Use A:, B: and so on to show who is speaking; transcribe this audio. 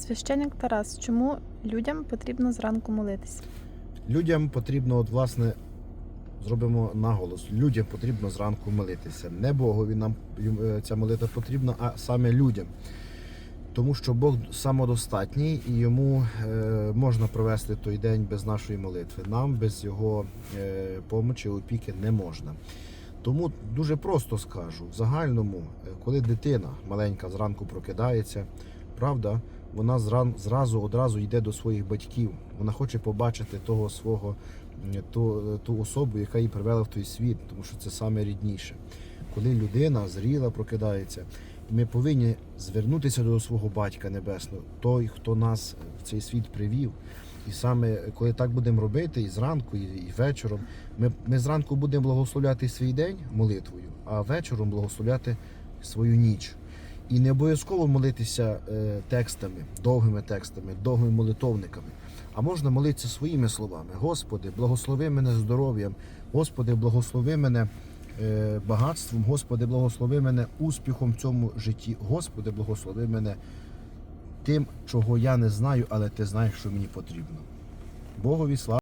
A: Священник Тарас, чому людям потрібно зранку молитися?
B: Людям потрібно, от, власне, зробимо наголос. Людям потрібно зранку молитися. Не Богові нам е, ця молитва потрібна, а саме людям. Тому що Бог самодостатній і йому е, можна провести той день без нашої молитви. Нам без його е, помочі, опіки не можна. Тому дуже просто скажу: в загальному, коли дитина маленька зранку прокидається, правда, вона зразу одразу йде до своїх батьків. Вона хоче побачити того свого ту, ту особу, яка її привела в той світ, тому що це саме рідніше. Коли людина зріла прокидається, ми повинні звернутися до свого батька небесного, той, хто нас в цей світ привів. І саме коли так будемо робити, і зранку, і, і вечором, ми, ми зранку будемо благословляти свій день молитвою, а вечором благословляти свою ніч. І не обов'язково молитися е, текстами, довгими текстами, довгими молитовниками. А можна молитися своїми словами. Господи, благослови мене здоров'ям, Господи, благослови мене е, багатством, Господи, благослови мене успіхом в цьому житті. Господи, благослови мене тим, чого я не знаю, але ти знаєш, що мені потрібно. Богові слава.